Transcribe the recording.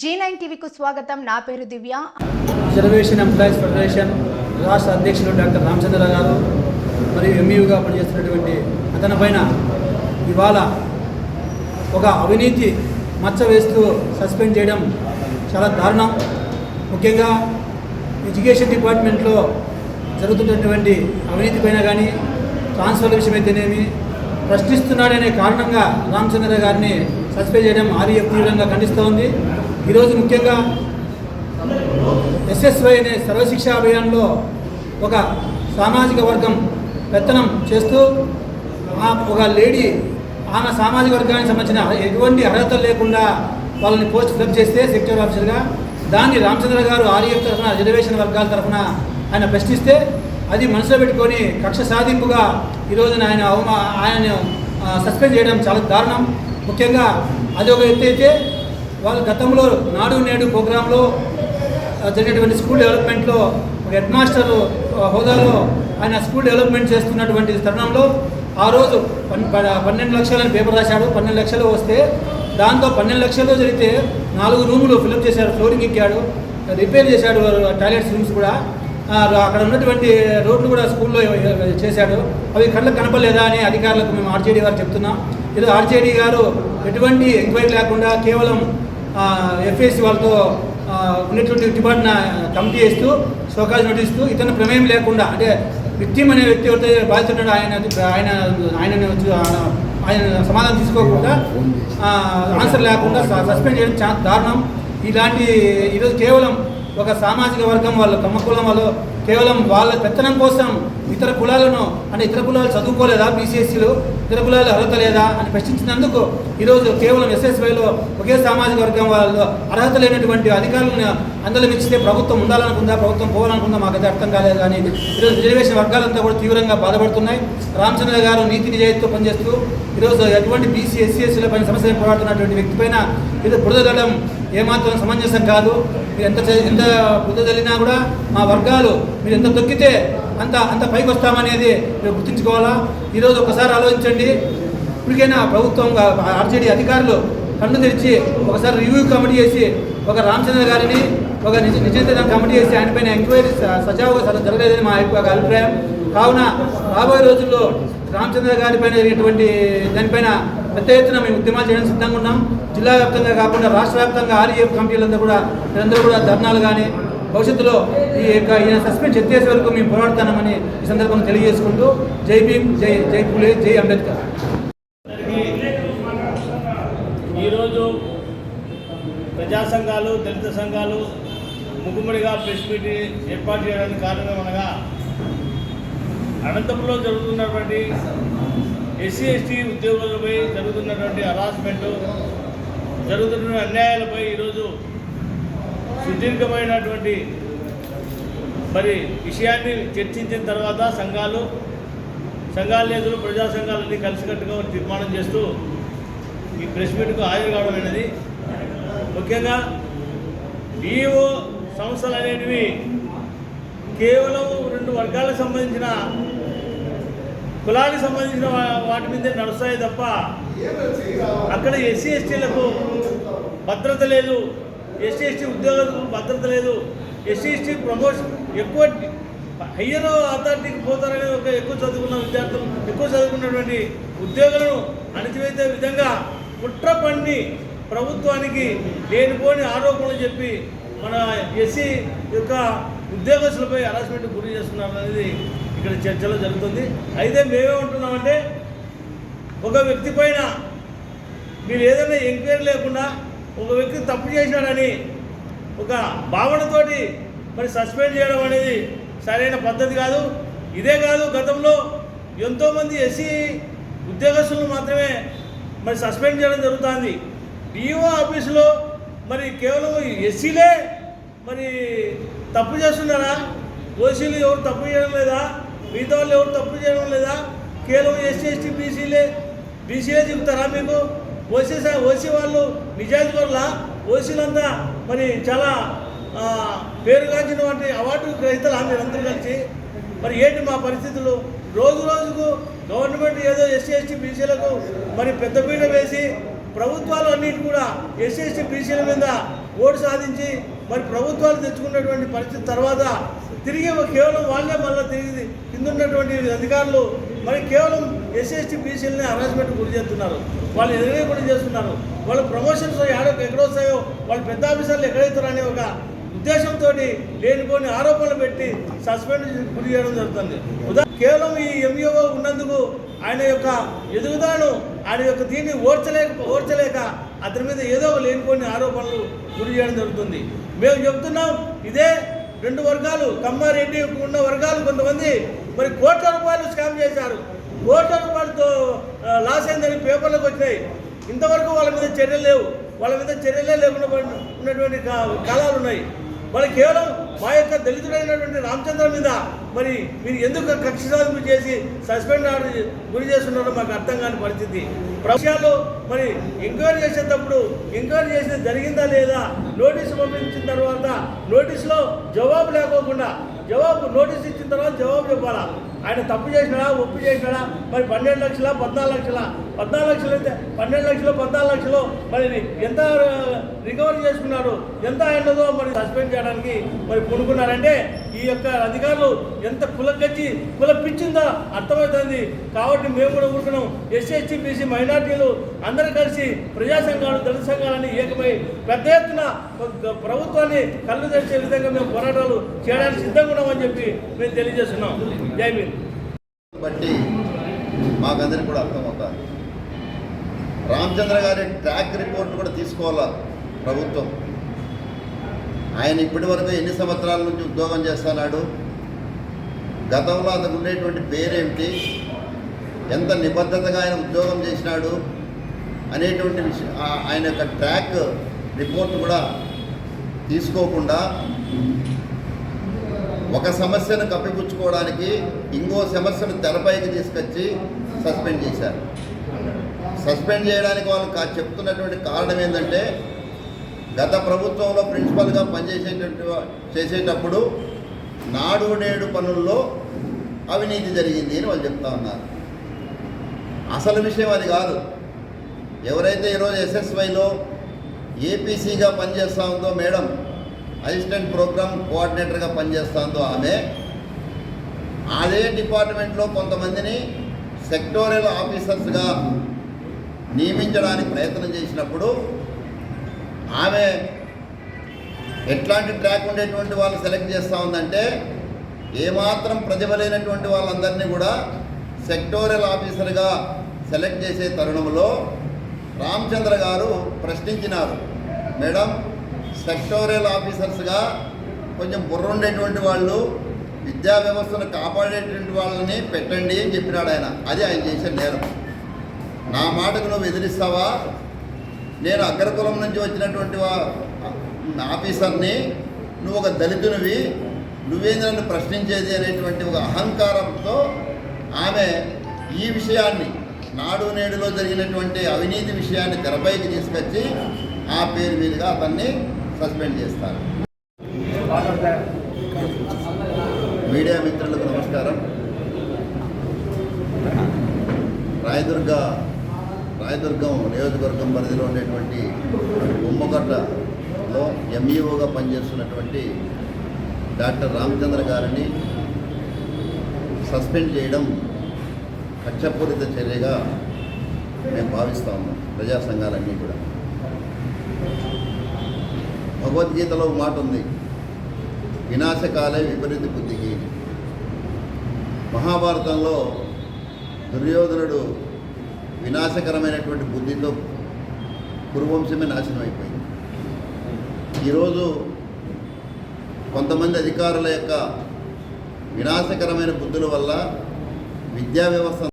G nine టీవీకు స్వాగతం. నా పేరు దివ్య. రిజర్వేషన్ ఎంప్లాయీస్ ఫెడరేషన్ రాష్ట్ర అధ్యక్షులు డాక్టర్ రామచంద్ర గారు మరియు ఎంఈగా పనిచేస్తున్నటువంటి అతని పైన ఇవాళ ఒక అవినీతి మచ్చ వేస్తూ సస్పెండ్ చేయడం చాలా దారుణం. ముఖ్యంగా ఎడ్యుకేషన్ డిపార్ట్మెంట్లో జరుగుతున్నటువంటి అవినీతి పైన కానీ ట్రాన్స్ఫర్ విషయమైతేనేమి ప్రశ్నిస్తున్నాడనే కారణంగా రామచంద్ర గారిని సస్పెండ్ చేయడం ఆర్ఎఫ్ తీవ్రంగా ఖండిస్తోంది ఈరోజు ముఖ్యంగా ఎస్ఎస్వై అనే సర్వశిక్ష అభియాన్లో ఒక సామాజిక వర్గం పెత్తనం చేస్తూ ఆ ఒక లేడీ ఆమె సామాజిక వర్గానికి సంబంధించిన ఎటువంటి అర్హత లేకుండా వాళ్ళని పోస్ట్ ఫిలప్ చేస్తే సెక్టర్ ఆఫీసర్గా దాన్ని రామచంద్ర గారు ఆర్ఎఫ్ తరఫున రిజర్వేషన్ వర్గాల తరఫున ఆయన ప్రశ్నిస్తే అది మనసులో పెట్టుకొని కక్ష సాధింపుగా ఈరోజున ఆయన అవమా ఆయనను సస్పెండ్ చేయడం చాలా దారుణం. ముఖ్యంగా అది ఒక ఎత్తు అయితే వాళ్ళు గతంలో నాడు నేడు ప్రోగ్రాంలో ఆ, జరిగినటువంటి స్కూల్ డెవలప్మెంట్లో ఒక హెడ్ మాస్టర్ హోదాలో ఆయన స్కూల్ డెవలప్మెంట్ చేస్తున్నటువంటి తరుణంలో ఆ రోజు పన్ ప- పన్నెండు లక్షలని పేపర్ రాశాడు. పన్నెండు లక్షలు వస్తే దాంతో పన్నెండు లక్షల్లో జరిగితే నాలుగు రూములు ఫిల్అప్ చేశాడు ఫ్లోరింగ్ ఎక్కాడు రిపేర్ చేశాడు టాయిలెట్స్ రూమ్స్ కూడా. అక్కడ ఉన్నటువంటి రోడ్లు కూడా స్కూల్లో చేశాడు. అవి కళ్ళకు కనపడలేదా అని అధికారులకు మేము ఆర్జేడీ గారు చెప్తున్నాం. ఇది ఆర్జేడీ గారు ఎటువంటి ఎంక్వైరీ లేకుండా కేవలం ఎఫ్ఎస్సి వాళ్ళతో ఉన్నటువంటి డిపార్ట్మెంట్ కమిటీ వేస్తూ షోకాజ్ నటిస్తూ ఇతను ప్రమేయం లేకుండా అంటే విక్టిమ్ అనే వ్యక్తి ఎవరైతే బాధితున్నాడు ఆయన ఆయన ఆయన ఆయన సమాధానం తీసుకోకుండా ఆన్సర్ లేకుండా సస్పెండ్ చేయడం చాలా దారుణం. ఇలాంటి ఈరోజు కేవలం ఒక సామాజిక వర్గం వాళ్ళు తమ కులం వాళ్ళు కేవలం వాళ్ళ పెత్తనం కోసం ఇతర కులాలను అంటే ఇతర కులాలు చదువుకోలేదా బీసీఎస్సీలు ఇతర కులాలు అర్హత లేదా అని ప్రశ్నించినందుకు ఈరోజు కేవలం ఎస్ఎస్వైలో ఒకే సామాజిక వర్గం వాళ్ళు అర్హత లేనటువంటి అధికారులను అందరూ ఇచ్చితే ప్రభుత్వం ఉండాలనుకుందా ప్రభుత్వం పోవాలనుకుందా మాకైతే అర్థం కాలేదు కానీ ఈరోజు రిజర్వేషన్ వర్గాలంతా కూడా తీవ్రంగా బాధపడుతున్నాయి. రామచంద్ర గారు నీతి నిజాయితీతో పనిచేస్తూ ఈరోజు ఎటువంటి బీసీ ఎస్సీ ఎస్సీల పైన సమస్యలు పోరాడుతున్నటువంటి వ్యక్తి పైన ఇది బురదలడం ఏమాత్రం సమంజసం కాదు. మీరు ఎంత ఎంత బుద్ధ చల్లినా కూడా మా వర్గాలు మీరు ఎంత తొక్కితే అంత అంత పైకి వస్తామనేది మీరు గుర్తుంచుకోవాలా? ఈరోజు ఒకసారి ఆలోచించండి. ఇప్పటికైనా ప్రభుత్వం ఆర్జేడీ అధికారులు కన్ను తెరిచి ఒకసారి రివ్యూ కమిటీ చేసి ఒక రామచంద్ర గారిని ఒక నిజ నిజంగా కమిటీ చేసి ఆయన పైన ఎంక్వైరీ సజావుగా జరగలేదని మా యొక్క అభిప్రాయం. కావున రాబోయే రోజుల్లో రామచంద్ర గారి పైన జరిగినటువంటి దానిపైన పెద్ద ఎత్తున మేము ఉద్యమాలు చేయడానికి సిద్ధంగా ఉన్నాం. జిల్లా వ్యాప్తంగా కాకుండా రాష్ట్ర వ్యాప్తంగా ఆర్ఈఎఫ్ కమిటీలంతా కూడా మీరందరూ కూడా ధర్నాలు కానీ భవిష్యత్తులో ఈ యొక్క ఈయన సస్పెండ్ ఎత్తేసే వరకు మేము పోరాడుతామని ఈ సందర్భంగా తెలియజేసుకుంటూ జై భీమ్ జై జై పూలే జై అంబేద్కర్. ఈరోజు ప్రజా సంఘాలు దళిత సంఘాలు ముగ్గుమడిగా ప్రెస్ మీట్ ఏర్పాటు చేయడానికి కారణం అనగా అనంతపురంలో జరుగుతున్నటువంటి ఎస్సీ ఎస్టీ ఉద్యోగులపై జరుగుతున్నటువంటి హరాస్మెంట్ జరుగుతున్న అన్యాయాలపై ఈరోజు సుదీర్ఘమైనటువంటి మరి విషయాన్ని చర్చించిన తర్వాత సంఘాలు సంఘాల నేతలు ప్రజా సంఘాలన్నీ కలిసికట్టుగా తీర్మానం చేస్తూ ఈ ప్రెస్ మీట్కు హాజరు కావడమైనది ముఖ్యంగా డిఓ సంస్థలు అనేటివి కేవలం రెండు వర్గాలకు సంబంధించిన కులానికి సంబంధించిన వాటి మీదే నడుస్తాయి తప్ప అక్కడ ఎస్సీ ఎస్టీలకు భద్రత లేదు. ఎస్సీ ఎస్టీ ఉద్యోగులకు భద్రత లేదు. ఎస్సీ ఎస్టీ ప్రమోషన్ ఎక్కువ హయ్యర్ అథారిటీకి పోతారనే ఒక ఎక్కువ చదువుకున్న విద్యార్థులు ఎక్కువ చదువుకున్నటువంటి ఉద్యోగులను అణిచివేసే విధంగా కుట్ర పండి ప్రభుత్వానికి లేనిపోని ఆరోపణలు చెప్పి మన ఎస్సీ యొక్క ఉద్యోగస్తులపై హరాస్మెంట్ గురి చేస్తున్నారు అనేది ఇక్కడ చర్చలో జరుగుతుంది. అయితే మేమేమంటున్నామంటే ఒక వ్యక్తి పైన మీరు ఏదైనా ఎంక్వైరీ లేకుండా ఒక వ్యక్తి తప్పు చేశాడని ఒక భావనతోటి మరి సస్పెండ్ చేయడం అనేది సరైన పద్ధతి కాదు. ఇదే కాదు గతంలో ఎంతోమంది ఎస్సీ ఉద్యోగస్తులను మాత్రమే మరి సస్పెండ్ చేయడం జరుగుతుంది. డిఓ ఆఫీసులో మరి కేవలం ఎస్సీలే మరి తప్పు చేస్తున్నారా? ఓసీలు ఎవరు తప్పు చేయడం లేదా? మిగతా వాళ్ళు ఎవరు తప్పు చేయడం లేదా? కేవలం ఎస్సీ ఎస్టీ బీసీలే బీసీలే చెప్తారా మీకు? ఓసీ ఓసీ వాళ్ళు నిజాయితీ వల్ల ఓసీలంతా మరి చాలా ఆ, పేరుగాంచినటువంటి అవార్డు గ్రహీతలు మీరందరూ కలిసి? మరి ఏంటి మా పరిస్థితులు? రోజు రోజుకు గవర్నమెంట్ ఏదో ఎస్సీ ఎస్టీ బీసీలకు మరి పెద్దపీట వేసి ప్రభుత్వాలు అన్నిటి కూడా ఎస్సీ ఎస్టీ బీసీల మీద ఓటు సాధించి మరి ప్రభుత్వాలు తెచ్చుకున్నటువంటి పరిస్థితి తర్వాత తిరిగి కేవలం వాళ్ళే మళ్ళీ తిరిగి కింద ఉన్నటువంటి అధికారులు మరి కేవలం ఎస్సీఎస్టీ బీసీలని హరాస్మెంట్ గురి చేస్తున్నారు. వాళ్ళు ఎదురే కూడా చేస్తున్నారు. వాళ్ళ ప్రమోషన్స్ ఎక్కడ ఎక్కడొస్తాయో వాళ్ళు పెద్ద ఆఫీసర్లు ఎక్కడైతారో అనే ఒక ఉద్దేశంతో లేనిపోని ఆరోపణలు పెట్టి సస్పెండ్ గురి చేయడం జరుగుతుంది. ఉదా కేవలం ఈ ఎంఈఓ ఉన్నందుకు ఆయన యొక్క ఎదుగుదలను ఆయన యొక్క దీన్ని ఓర్చలేక ఓర్చలేక అతని మీద ఏదో లేనిపోని ఆరోపణలు గురి చేయడం జరుగుతుంది. మేము చెప్తున్నాం ఇదే రెండు వర్గాలు కమ్మారెడ్డి ఉన్న వర్గాలు కొంతమంది మరి కోట్ల రూపాయలు స్కామ్ చేశారు. కోట్ల రూపాయలతో లాస్ అయిందని పేపర్లకు వచ్చినాయి. ఇంతవరకు వాళ్ళ మీద చర్యలు లేవు. వాళ్ళ మీద చర్యలే లేకుండా ఉన్నటువంటి కాలాలు ఉన్నాయి. వాళ్ళు కేవలం మా యొక్క దళితుడైనటువంటి రామచంద్ర మీద మరి మీరు ఎందుకు కక్ష సాధింపు చేసి సస్పెండ్ ఆర్డర్ గురి చేస్తున్నారో మాకు అర్థం కాని పరిస్థితి. విషయాలు మరి ఎంక్వైరీ చేసేటప్పుడు ఎంక్వైరీ చేసేది జరిగిందా లేదా నోటీసు పంపించిన తర్వాత నోటీసులో జవాబు లేకోకుండా జవాబు నోటీస్ ఇచ్చిన తర్వాత జవాబు చెప్పాలా? ఆయన తప్పు చేసినాడా ఒప్పు చేసినాడా? మరి పన్నెండు లక్షల పద్నాలుగు లక్షల? పద్నాలుగు లక్షలు అయితే పన్నెండు లక్షలు పద్నాలుగు లక్షలు మరి ఎంత రికవరీ చేసుకున్నారు? ఎంత అయినదో మరి సస్పెండ్ చేయడానికి మరి కొనుక్కున్నారంటే ఈ యొక్క అధికారులు ఎంత కులకచ్చి కులపిచ్చిందో అర్థమవుతుంది. కాబట్టి మేము కూడా ఊరుకున్నాం. ఎస్సీ ఎస్టీ బీసీ మైనార్టీలు అందరూ కలిసి ప్రజా సంఘాలు దళిత సంఘాలని ఏకమై పెద్ద ఎత్తున ప్రభుత్వాన్ని కళ్ళు తెరిచే విధంగా మేము పోరాటాలు చేయడానికి సిద్ధంగా ఉన్నామని చెప్పి మేము తెలియజేస్తున్నాం. జై మీన్ బట్టి మాకందరికి కూడా అర్థమవుతారు రామచంద్ర గారి ట్రాక్ రిపోర్ట్ కూడా తీసుకోవాలా ప్రభుత్వం? ఆయన ఇప్పటి వరకు ఎన్ని సంవత్సరాల నుంచి ఉద్యోగం చేస్తున్నాడు? గతంలో అతను ఉండేటువంటి పేరేమిటి? ఎంత నిబద్ధతగా ఆయన ఉద్యోగం చేసినాడు? అనేటువంటి విషయం ఆయన యొక్క ట్రాక్ రిపోర్ట్ కూడా తీసుకోకుండా ఒక సమస్యను కప్పిపుచ్చుకోవడానికి ఇంకో సమస్యను తెరపైకి తీసుకొచ్చి సస్పెండ్ చేశారు. సస్పెండ్ చేయడానికి వాళ్ళు చెప్తున్నటువంటి కారణం ఏంటంటే గత ప్రభుత్వంలో ప్రిన్సిపల్గా పనిచేసేటట్టు చేసేటప్పుడు నాడు నేడు పనుల్లో అవినీతి జరిగింది అని వాళ్ళు చెప్తా ఉన్నారు. అసలు విషయం అది కాదు. ఎవరైతే ఈరోజు ఎస్ఎస్వైలో ఏపీసీగా పనిచేస్తూ ఉందో మేడం అసిస్టెంట్ ప్రోగ్రామ్ కోఆర్డినేటర్గా పనిచేస్తూ ఉందో ఆమె అదే డిపార్ట్మెంట్లో కొంతమందిని సెక్టోరియల్ ఆఫీసర్స్గా నియమించడానికి ప్రయత్నం చేసినప్పుడు ఆమె ఎట్లాంటి ట్రాక్ ఉండేటువంటి వాళ్ళు సెలెక్ట్ చేస్తూ ఉందంటే ఏమాత్రం ప్రతిభ లేనటువంటి వాళ్ళందరినీ కూడా సెక్టోరియల్ ఆఫీసర్గా సెలెక్ట్ చేసే తరుణంలో రామచంద్ర గారు ప్రశ్నించినారు. మేడం సెక్టోరియల్ ఆఫీసర్స్గా కొంచెం బుర్ర ఉండేటువంటి వాళ్ళు విద్యా వ్యవస్థను కాపాడేటువంటి వాళ్ళని పెట్టండి అని చెప్పినాడు ఆయన. అది ఆయన చేసే నేరం. నా మాటకు నువ్వు ఎదిరిస్తావా? నేను అగ్రకులం నుంచి వచ్చినటువంటి ఆఫీసర్ని నువ్వు ఒక దళితునివి నువ్వేంది నన్ను ప్రశ్నించేది అనేటువంటి ఒక అహంకారంతో ఆమె ఈ విషయాన్ని నాడు నేడులో జరిగినటువంటి అవినీతి విషయాన్ని తెరపైకి తీసుకొచ్చి ఆ పేరు మీదుగా అతన్ని సస్పెండ్ చేస్తారు. మీడియా మిత్రులకు నమస్కారం. రాయదుర్గ రాయదుర్గం నియోజకవర్గం పరిధిలో ఉండేటువంటి ఉమ్మగడ్డలో ఎంఈఓగా పనిచేస్తున్నటువంటి డాక్టర్ రామచంద్ర గారిని సస్పెండ్ చేయడం కక్షపూరిత చర్యగా మేము భావిస్తా ఉన్నాం ప్రజా సంఘాలన్నీ కూడా. భగవద్గీతలో ఒక మాట ఉంది వినాశకాలే విపరీత బుద్ధికి మహాభారతంలో దుర్యోధనుడు వినాశకరమైనటువంటి బుద్ధితో కురువంశమే నాశనం అయిపోయింది. ఈరోజు కొంతమంది అధికారుల యొక్క వినాశకరమైన బుద్ధుల వల్ల విద్యా వ్యవస్థ